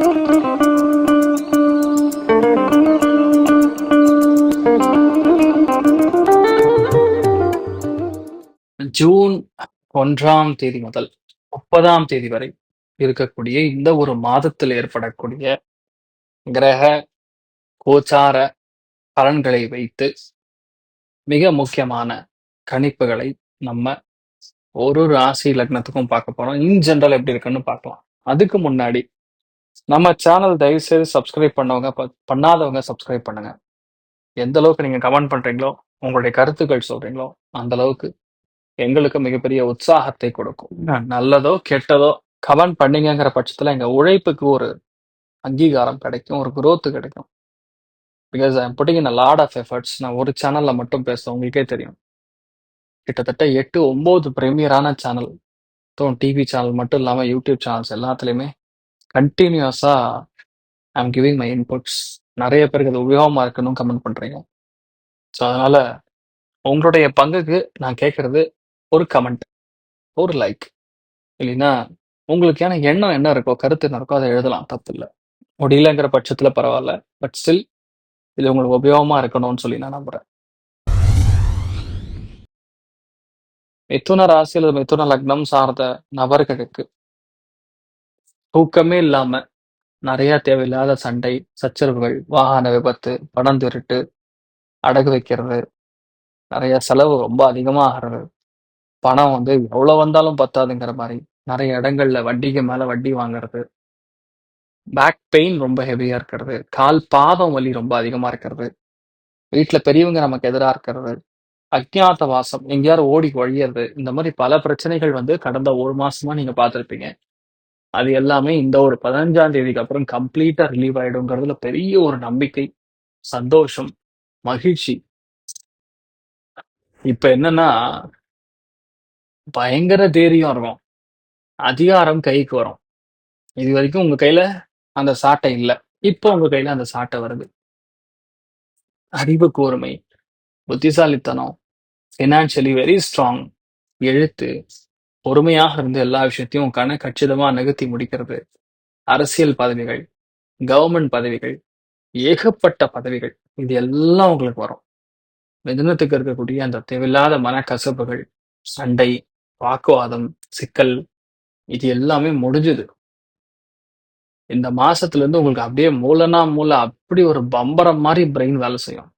June ஒன்றாம் தேதி முதல் முப்பதாம் தேதி வரை இருக்கக்கூடிய இந்த ஒரு மாதத்தில் ஏற்படக்கூடிய கிரக கோச்சார பலன்களை வைத்து மிக முக்கியமான கணிப்புகளை நம்ம ஒரு ராசி லக்னத்துக்கும் பார்க்க போறோம். இன் ஜென்ரல் எப்படி இருக்குன்னு பார்க்கலாம். அதுக்கு முன்னாடி நம்ம சேனல் தயவு செய்து சப்ஸ்கிரைப் பண்ணவங்க ப- பண்ணாதவங்க சப்ஸ்கிரைப் பண்ணுங்க. எந்த அளவுக்கு நீங்க கமெண்ட் பண்றீங்களோ உங்களுடைய கருத்துக்கள் சொல்றீங்களோ அந்த அளவுக்கு எங்களுக்கு மிகப்பெரிய உற்சாகத்தை கொடுக்கும். ந- நல்லதோ கெட்டதோ கமெண்ட் பண்ணீங்கங்கிற பட்சத்துல எங்க உழைப்புக்கு ஒரு அங்கீகாரம் கிடைக்கும் ஒரு growth கிடைக்கும். Because I putting in lot of efforts நான் ஒரு சேனல்ல மட்டும் பேசுறேன் உங்களுக்கே தெரியும். கிட்டத்தட்ட எட்டு ஒன்பது பிரீமியரான சேனல் டிவி சேனல் மட்டும் இல்லாம யூடியூப் சேனல்ஸ் எல்லாத்துலயுமே கண்டினியூஸா எம் கிவிங் மை இன்புட்ஸ் நிறைய பேருக்கு அது உபயோகமா இருக்குன்னு கமெண்ட் பண்றீங்க. ஸோ அதனால உங்களுடைய பங்குக்கு நான் கேட்கறது ஒரு கமெண்ட் ஒரு லைக் இல்லைன்னா உங்களுக்கான எண்ணம் என்ன இருக்கோ கருத்து என்ன இருக்கோ அதை எழுதலாம். தப்பு இல்லை. முடியலங்கிற பட்சத்தில் பரவாயில்ல. பட் ஸ்டில் இது உங்களுக்கு உபயோகமா இருக்கணும்னு சொல்லி நான் நம்புறேன். மிதுன ராசி அல்லது மிதுன லக்னம் சார்ந்த நபர்களுக்கு தூக்கமே இல்லாம நிறைய தேவையில்லாத சண்டை சச்சரவுகள் வாகன விபத்து பணம் திருட்டு அடகு வைக்கிறது நிறைய செலவு ரொம்ப அதிகமாகிறது. பணம் வந்து எவ்வளோ வந்தாலும் பத்தாதுங்கிற மாதிரி நிறைய இடங்கள்ல வட்டிக்கு மேல வட்டி வாங்குறது. பேக் பெயின் ரொம்ப ஹெவியா இருக்கிறது. கால் பாதம் வலி ரொம்ப அதிகமா இருக்கிறது. வீட்டில் பெரியவங்க நமக்கு எதிரா இருக்கிறது. அஜ்ஞாத வாசம் எங்கேயாவது ஓடி ஒழியறது. இந்த மாதிரி பல பிரச்சனைகள் வந்து கடந்த ஒரு மாசமா நீங்க பார்த்திருப்பீங்க. அது எல்லாமே இந்த ஒரு பதினஞ்சாம் தேதிக்கு அப்புறம் கம்ப்ளீட்டா ரிலீவ் ஆயிடுங்கிறதுல பெரிய ஒரு நம்பிக்கை சந்தோஷம் மகிழ்ச்சி. இப்ப என்னன்னா பயங்கர தைரியம் இருக்கும். அதிகாரம் கைக்கு வரும். இது வரைக்கும் உங்க கையில அந்த சாட்டை இல்ல. இப்போ உங்க கையில அந்த சாட்டை வருது. அறிவு கூர்மை புத்திசாலித்தனம் ஃபினான்ஷியலி வெரி ஸ்ட்ராங் எழுத்து பொறுமையாக இருந்து எல்லா விஷயத்தையும் கன கச்சிதமா நிகழ்த்தி முடிக்கிறது. அரசியல் பதவிகள் கவர்மெண்ட் பதவிகள் ஏகப்பட்ட பதவிகள் இது எல்லாம் உங்களுக்கு வரும். மிதனத்துக்கு இருக்கக்கூடிய அந்த தேவையில்லாத மனக்கசப்புகள் சண்டை வாக்குவாதம் சிக்கல் இது எல்லாமே முடிஞ்சுது. இந்த மாசத்துல இருந்து உங்களுக்கு அப்படியே மூலனா மூல அப்படி ஒரு பம்பரம் மாதிரி பிரெயின் வேலை செய்யும்.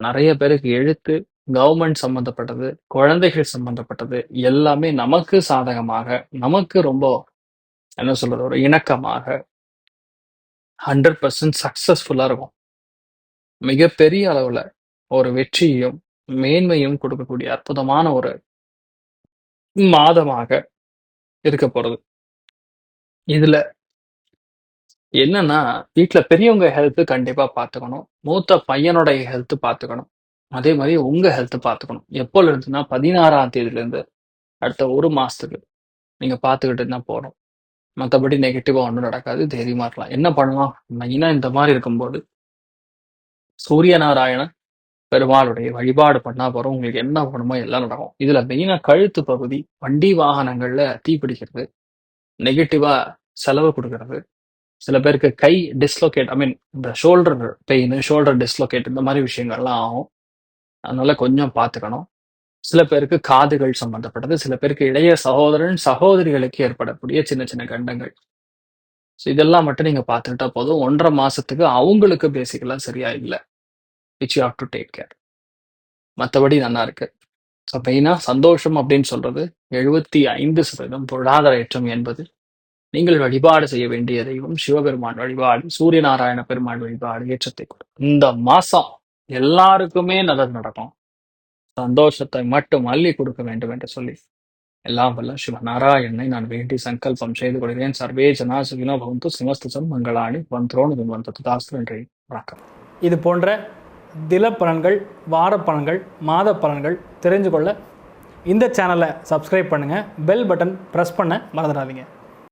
நிறைய பேருக்கு எழுத்து கவர்மெண்ட் சம்பந்தப்பட்டது குழந்தைகள் சம்பந்தப்பட்டது எல்லாமே நமக்கு சாதகமாக நமக்கு ரொம்ப என்ன சொல்றது ஒரு இணக்கமாக ஹண்ட்ரட் பர்சன்ட் சக்சஸ்ஃபுல்லாக இருக்கும். மிகப்பெரிய அளவில் ஒரு வெற்றியையும் மேன்மையும் கொடுக்கக்கூடிய அற்புதமான ஒரு மாதமாக இருக்க போறது. இதுல என்னன்னா வீட்டில் பெரியவங்க ஹெல்த் கண்டிப்பாக பார்த்துக்கணும். மூத்த பையனுடைய ஹெல்த் பார்த்துக்கணும். அதே மாதிரி உங்க ஹெல்த்தை பார்த்துக்கணும். எப்போல இருந்துன்னா பதினாறாம் தேதியில இருந்து அடுத்த ஒரு மாசத்துக்கு நீங்க பாத்துக்கிட்டு தான் போறோம் மற்றபடி நெகட்டிவா ஒன்றும் நடக்காது. தைரியமா இருக்கலாம். என்ன பண்ணலாம்? மெயினா இந்த மாதிரி இருக்கும்போது சூரிய நாராயண பெருமாளுடைய வழிபாடு பண்ணா போறோம். உங்களுக்கு என்ன பண்ணுமோ எல்லாம் நடக்கும். இதுல மெயினா கழுத்து பகுதி வண்டி வாகனங்கள்ல தீப்பிடிக்கிறது நெகட்டிவா செலவு கொடுக்கறது. சில பேருக்கு கை டிஸ்லோகேட் ஐ மீன் இந்த ஷோல்டர் பெயின் ஷோல்டர் டிஸ்லோகேட் இந்த மாதிரி விஷயங்கள்லாம் ஆகும். அதனால கொஞ்சம் பார்த்துக்கணும் சில பேருக்கு காதுகள் சம்பந்தப்பட்டது சில பேருக்கு இளைய சகோதரன் சகோதரிகளுக்கு ஏற்படக்கூடிய சின்ன சின்ன கண்டங்கள். ஸோ இதெல்லாம் மட்டும் நீங்க பார்த்துக்கிட்டா போதும். ஒன்றரை மாசத்துக்கு அவங்களுக்கு பேசிக்கலாம் சரியா இல்லை. Which you have to take care மற்றபடி நல்லா இருக்கு. ஸோ மெயினாக சந்தோஷம் அப்படின்னு சொல்றது எழுபத்தி ஐந்து சதவீதம் பொருளாதார ஏற்றம் என்பது. நீங்கள் வழிபாடு செய்ய வேண்டிய தெய்வம் சிவபெருமான் வழிபாடு சூரிய நாராயண பெருமாள் வழிபாடு ஏற்றத்தை கொடுக்கும். இந்த மாசம் எல்லாருக்குமே நல்லது நடக்கும். சந்தோஷத்தை மட்டும் அள்ளி கொடுக்க வேண்டும் என்று சொல்லி. எல்லாம் வல்ல சிவ நாராயணனை நான் வேண்டி சங்கல்பம் செய்து கொள்கிறேன். சர்வே ஜனா சுகினோ பவந்து சிமஸ்துசம் மங்களாணி வந்தோன் வந்தது துதாஸ்து நன்றி வணக்கம். இது போன்ற தில பலன்கள் வார பலன்கள் மாத பலன்கள் தெரிஞ்சு கொள்ள இந்த சேனலை சப்ஸ்கிரைப் பண்ணுங்கள் பெல் பட்டன் ப்ரெஸ் பண்ண மறந்துடாதீங்க.